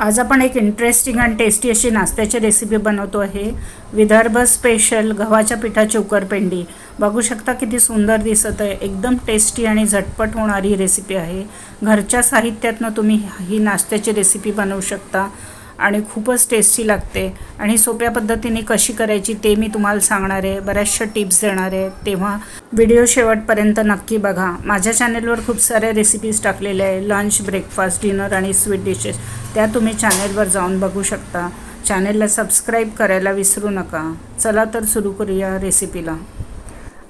आज आपण एक इंटरेस्टिंग आणि टेस्टी अशी नाश्त्याची रेसिपी बनवतो आहे. विदर्भ स्पेशल गव्हाच्या पिठाची उकरपेंडी बघू शकता किती सुंदर दिसत आहे. एकदम टेस्टी आणि झटपट होणारी रेसिपी आहे. घरच्या साहित्यातनं तुम्ही ही नाश्त्याची रेसिपी बनवू शकता. आणि खूपच टेस्टी लागते. आणि सोप्या पद्धतीने कशी करायची ते मी तुम्हाला सांगणार आहे. बऱ्याचशा टिप्स देणार आहे. तेव्हा व्हिडिओ शेवटपर्यंत नक्की बघा. माझ्या चॅनेलवर खूप साऱ्या रेसिपीज टाकलेल्या आहे. लंच ब्रेकफास्ट डिनर आणि स्वीट डिशेस त्या तुम्ही चॅनेलवर जाऊन बघू शकता. चॅनेलला सबस्क्राईब करायला विसरू नका. चला तर सुरू करूया रेसिपीला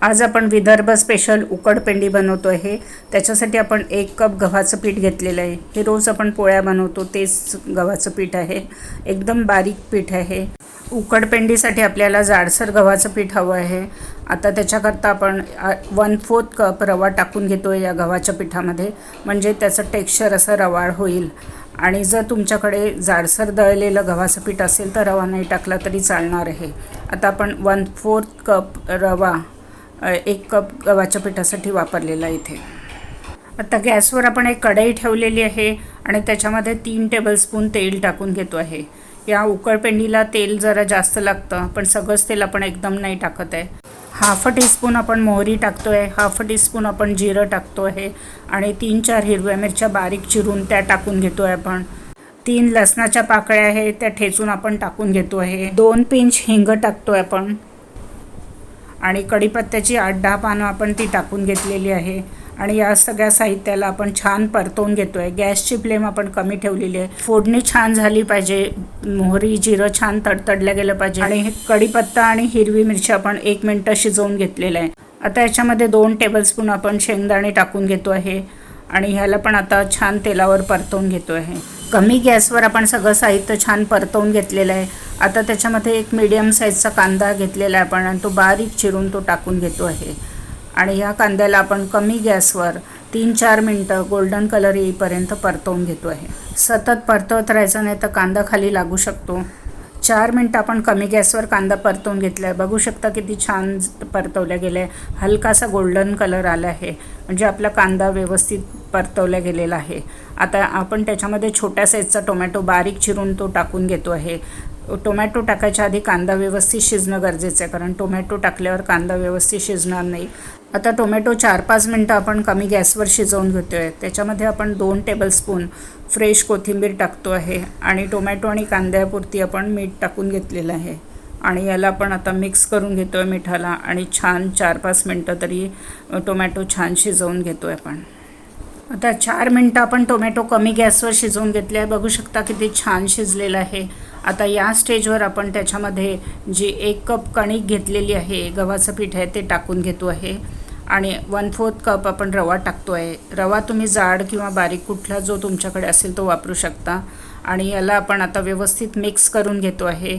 आज आपण विदर्भ स्पेशल उकडपेंडी बनवतो आहे. त्याच्यासाठी आपण एक कप गव्हाचं पीठ घेतलेलं आहे. हे रोज आपण पोळ्या बनवतो तेच गव्हाचं पीठ आहे. एकदम बारीक पीठ आहे. उकडपेंडीसाठी आपल्याला जाडसर गव्हाचं पीठ हवं आहे. आता त्याच्याकरता आपण वन फोर्थ कप रवा टाकून घेतो आहे या गव्हाच्या पिठामध्ये. म्हणजे त्याचं टेक्स्चर असं रवाळ होईल. आणि जर तुमच्याकडे जाडसर दळलेलं गव्हाचं पीठ असेल तर रवा नाही टाकला तरी चालणार आहे. आता आपण वन फोर्थ कप रवा एक कप गव्हाच्या पिठासाठी वापरलेला इथे. आता गॅसवर आपण एक कढई ठेवलेली आहे आणि त्याच्यामध्ये तीन टेबलस्पून तेल टाकून घेतो आहे. या उकळपेंडीला तेल जरा जास्त लागतं पण सगळंच तेल आपण एकदम नाही टाकत आहे. हाफ टीस्पून आपण मोहरी टाकतो आहे हाफ टीस्पून आपण जिरं टाकतो आहे आणि तीन चार हिरव्या मिरच्या बारीक चिरून त्या टाकून घेतो आहे आपण. तीन लसणाच्या पाकळ्या आहे त्या ठेचून आपण टाकून घेतो आहे. दोन पिंच हिंग टाकतो आहे आपण. आणि कढीपत्त्याची आठ दहा पानं आपण ती टाकून घेतलेली आहे. आणि या सगळ्या साहित्याला आपण छान परतवून घेतो आहे गॅसची फ्लेम आपण कमी ठेवलेली आहे. फोडणी छान झाली पाहिजे. मोहरी जिरं छान तडतडलं गेलं पाहिजे. आणि हे कढीपत्ता आणि हिरवी मिरची आपण एक मिनटं शिजवून घेतलेलं आहे. आता याच्यामध्ये दोन टेबलस्पून आपण शेंगदाणे टाकून घेतो आहे. आणि ह्याला पण आता छान तेलावर परतवून घेतो आहे. कमी गॅसवर आपण सगळं साहित्य छान परतवून घेतलेलं आहे. आता त्याच्यामध्ये एक मीडियम साईजचा कांदा घेतलेला आहे आपण आणि तो बारीक चिरून तो टाकून घेतो आहे. आणि ह्या कांद्याला आपण कमी गॅसवर तीन चार मिनटं गोल्डन कलर येईपर्यंत परतवून घेतो आहे. सतत परतवत राहायचं नाही तर कांदा खाली लागू शकतो. चार मिनटं आपण कमी गॅसवर कांदा परतवून घेतला आहे बघू शकता किती छान परतवल्या गेलं आहे हलकासा गोल्डन कलर आला आहे. म्हणजे आपला कांदा व्यवस्थित परतवला गेलेला आहे. आता आपण त्याच्यामध्ये छोट्या साईजचा टोमॅटो बारीक चिरून तो टाकून घेतो आहे. टोमॅटो टाकायच्या आधी कांदा व्यवस्थित शिजणं गरजेचं आहे कारण टोमॅटो टाकल्यावर कांदा व्यवस्थित शिजणार नाही. आता टोमॅटो चार पाच मिनटं आपण कमी गॅसवर शिजवून घेतो आहे त्याच्यामध्ये आपण दोन टेबलस्पून फ्रेश कोथिंबीर टाकतो आहे आणि टोमॅटो आणि कांद्यापुरती आपण मीठ टाकून घेतलेलं आहे. आणि याला आपण आता मिक्स करून घेतो आहे मिठाला आणि छान चार पाच मिनटं तरी टोमॅटो छान शिजवून घेतो आहे आपण. आता चार मिनटं आपण टोमॅटो कमी गॅसवर शिजवून घेतले आहे. बघू शकता किती छान शिजलेलं आहे. आता या स्टेजवर आपण त्याच्यामध्ये जी एक कप कणिक घेतलेली आहे गव्हाचं पीठ आहे ते टाकून घेतो आहे. आणि वन फोर्थ कप आपण रवा टाकतो आहे रवा तुम्ही जाड किंवा बारीक कुठला जो तुमच्याकडे असेल तो वापरू शकता. आणि याला आपण आता व्यवस्थित मिक्स करून घेतो आहे.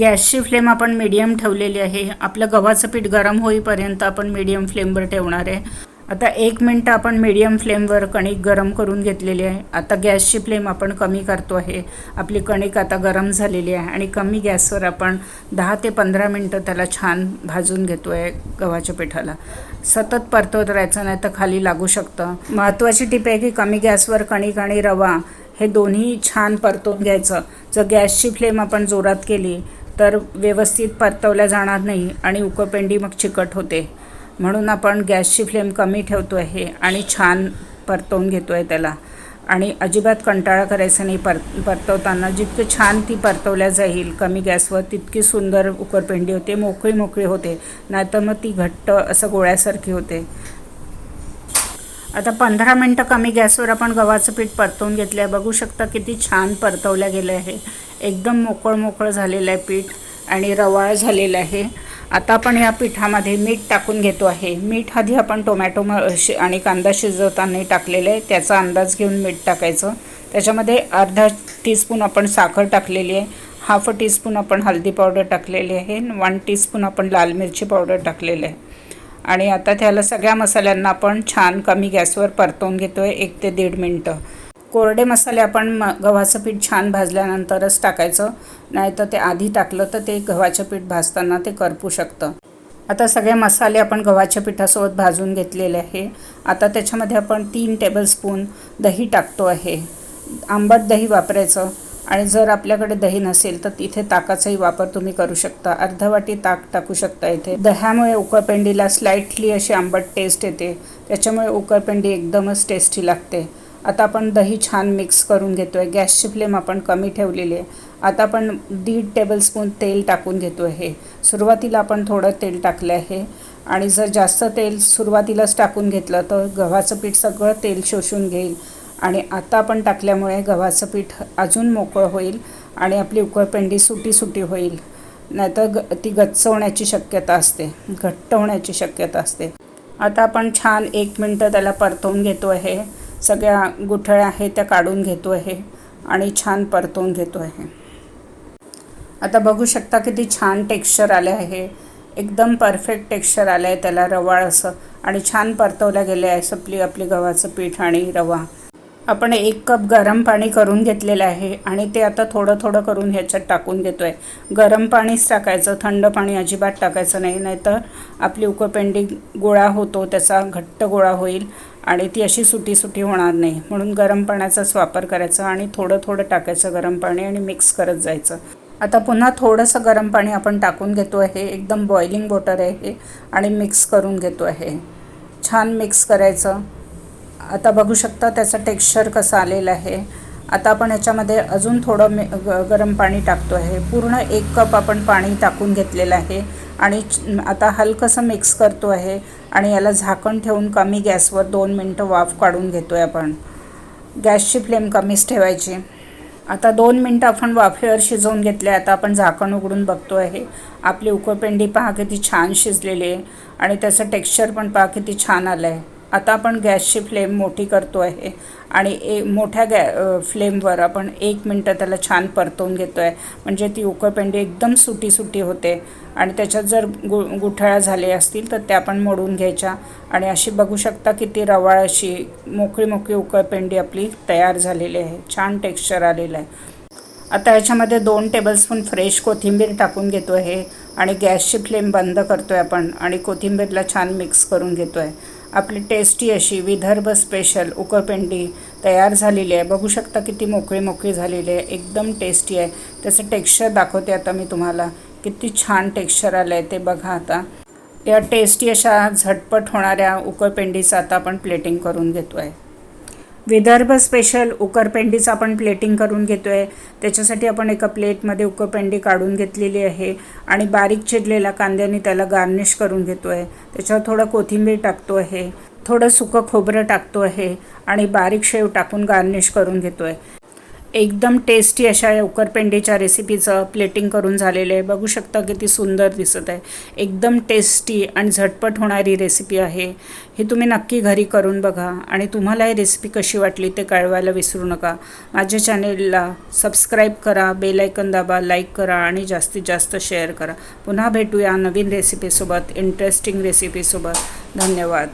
गॅसची फ्लेम आपण मीडियम ठेवलेली आहे. आपलं गव्हाचं पीठ गरम होईपर्यंत आपण मीडियम फ्लेमवर ठेवणार आहे. आता एक मिनटं आपण मीडियम फ्लेमवर कणिक गरम करून घेतलेली आहे. आता गॅसची फ्लेम आपण कमी करतो आहे. आपली कणिक आता गरम झालेली आहे आणि कमी गॅसवर आपण दहा ते पंधरा मिनटं त्याला छान भाजून घेतो आहे गव्हाच्या पिठाला. सतत परतवत राहायचं नाही तर खाली लागू शकतं. महत्त्वाची टीप आहे की कमी गॅसवर कणिक आणि रवा हे दोन्ही छान परतवून घ्यायचं. जर गॅसची फ्लेम आपण जोरात केली तर व्यवस्थित परतवल्या जाणार नाही आणि उकपेंडी मग चिकट होते. म्हणून आपण गॅसची फ्लेम कमी ठेवतो आहे आणि छान परतवून घेतो आहे त्याला. आणि अजिबात कंटाळा करायचा नाही पर परतवताना. जितकं छान ती परतवल्या जाईल कमी गॅसवर तितकी सुंदर उकरपेंडी होते मोकळी मोकळी होते. नाहीतर मग ती घट्ट असं गोळ्यासारखी होते. आता पंधरा मिनटं कमी गॅसवर आपण गव्हाचं पीठ परतवून घेतलं आहे बघू शकता किती छान परतवल्या गेलं आहे एकदम मोकळं मोकळं झालेलं आहे पीठ आणि रवाळ झालेलं आहे. आता आपण ह्या पिठामध्ये मीठ टाकून घेतो आहे. मीठ आधी आपण टोमॅटो म शि आणि कांदा शिजवताना टाकलेलं आहे. त्याचा अंदाज घेऊन मीठ टाकायचं. त्याच्यामध्ये अर्धा टीस्पून आपण साखर टाकलेली आहे. हाफ टीस्पून आपण हळदी पावडर टाकलेली आहे. वन टीस्पून आपण लाल मिरची पावडर टाकलेली आहे. आणि आता त्याला सगळ्या मसाल्यांना आपण छान कमी गॅसवर परतवून घेतो आहे एक ते दीड मिनटं. कोरडे मसाले आपण म गव्हाचं पीठ छान भाजल्यानंतरच टाकायचं. नाही तर ते आधी टाकलं तर ते गव्हाचं पीठ भाजताना ते करपू शकतं. आता सगळे मसाले आपण गव्हाच्या पिठासोबत भाजून घेतलेले आहे. आता त्याच्यामध्ये आपण तीन टेबलस्पून दही टाकतो आहे. आंबट दही वापरायचं आणि जर आपल्याकडे दही नसेल तर इथे ताकाचाही वापर तुम्ही करू शकता. अर्धा वाटी ताक टाकू शकता इथे. दह्यामुळे उकरपेंडीला स्लाइटली अशी आंबट टेस्ट येते. त्याच्यामुळे उकळपेंडी एकदमच टेस्टी लागते. आता आपण दही छान मिक्स करून घेतो आहे गॅसची फ्लेम आपण कमी ठेवलेली आहे. आता आपण दीड टेबलस्पून तेल टाकून घेतो आहे सुरुवातीला आपण थोडं तेल टाकलं आहे. आणि जर जास्त तेल सुरुवातीलाच टाकून घेतलं तर गव्हाचं पीठ सगळं तेल शोषून घेईल. आणि आता आपण टाकल्यामुळे गव्हाचं पीठ अजून मोकळं होईल आणि आपली उकळपेंडी सुटी सुटी होईल. नाहीतर ग ती गच्च होण्याची शक्यता असते. घट्ट होण्याची शक्यता असते. आता आपण छान एक मिनटं त्याला परतवून घेतो आहे सगळ्या गुठळ्या आहेत त्या काढून घेतो आहे आणि छान परतवून घेतो आहे. आता बघू शकता किती छान टेक्स्चर आले आहे. एकदम परफेक्ट टेक्स्चर आलं आहे त्याला रवाळ असं आणि छान परतवलं गेलं आहे सपली आपली गव्हाचं पीठ आणि रवा. आपण एक कप गरम पाणी करून घेतलेलं आहे आणि ते आता थोडं थोडं करून ह्याच्यात टाकून घेतो आहे गरम पाणीच टाकायचं थंड पाणी अजिबात टाकायचं नाही नाहीतर आपली उकपेंडी गोळा होतो त्याचा घट्ट गोळा होईल. आणि ती अशी सुटी सुटी होणार नाही. म्हणून गरम पाण्याचाच वापर करायचा आणि थोडं थोडं टाकायचं गरम पाणी आणि मिक्स करत जायचं. आता पुन्हा थोडंसं गरम पाणी आपण टाकून घेतो आहे. एकदम बॉइलिंग वॉटर आहे आणि मिक्स करून घेतो आहे. छान मिक्स करायचं. आता बघू शकता त्याचं टेक्स्चर कसं आलेलं आहे. आता आपण याच्यामध्ये अजून थोडं मे ग गरम पाणी टाकतो आहे. पूर्ण एक कप आपण पाणी टाकून घेतलेलं आहे. आणि आता हलकंसं मिक्स करतो आहे आणि याला झाकण ठेवून कमी गॅसवर दोन मिनटं वाफ काढून घेतो आहे आपण. गॅसची फ्लेम कमीच ठेवायची. आता दोन मिनटं आपण वाफेवर शिजवून घेतले आता आपण झाकण उघडून बघतो आहे आपली उकरपेंडी पहा किती छान शिजलेली आहे आणि त्याचं टेक्स्चर पण पहा किती छान आलं आहे आता आपण गॅसची फ्लेम मोठी करतो आहे आणि ए मोठ्या गॅ फ्लेमवर आपण एक मिनटं त्याला छान परतवून घेतो आहे म्हणजे ती उकळपेंडी एकदम सुटी सुटी होते. आणि त्याच्यात जर गु गुठळ्या झाले असतील तर त्या पण मोडून घ्यायच्या. आणि अशी बघू शकता किती रवाळ अशी मोकळी मोकळी उकळपेंडी आपली तयार झालेली आहे. छान टेक्स्चर आलेलं आहे. आता याच्यामध्ये दोन टेबलस्पून फ्रेश कोथिंबीर टाकून घेतो आहे आणि गॅसची फ्लेम बंद करतो आहे आपण. आणि कोथिंबीरला छान मिक्स करून घेतो आहे आपली टेस्टी अशी विदर्भ स्पेशल उकळपेंडी तयार झालेली आहे. बघू शकता किती मोकळी मोकळी झालेली आहे. एकदम टेस्टी आहे. त्याचं टेक्स्चर दाखवते आता मी तुम्हाला. किती छान टेक्स्चर आलं आहे ते बघा आता. या टेस्टी अशा झटपट होणाऱ्या उकळपेंडीचं आता आपण प्लेटिंग करून घेतो आहे विदर्भ स्पेशल उकरपेंडीचं आपण प्लेटिंग करून घेतो आहे त्याच्यासाठी आपण एका प्लेटमध्ये उकरपेंडी काढून घेतलेली आहे आणि बारीक चिरलेल्या कांद्याने त्याला गार्निश करून घेतो आहे त्याच्यावर थोडं कोथिंबीर टाकतो आहे थोडं सुकं खोबरं टाकतो आहे आणि बारीक शेव टाकून गार्निश करून घेतो आहे एकदम टेस्टी अशा उकरपेंडीच्या रेसिपीचं प्लेटिंग करून झालेलं आहे. बघू शकता किती सुंदर दिसत आहे. एकदम टेस्टी आणि झटपट होणारी रेसिपी आहे. ही तुम्ही नक्की घरी करून बघा आणि तुम्हाला ही रेसिपी कशी वाटली ते कळवायला विसरू नका. माझ्या चॅनेलला सबस्क्राईब करा बेलायकन दाबा लाईक करा आणि जास्तीत जास्त शेअर करा. पुन्हा भेटूया नवीन रेसिपीसोबत इंटरेस्टिंग रेसिपीसोबत धन्यवाद.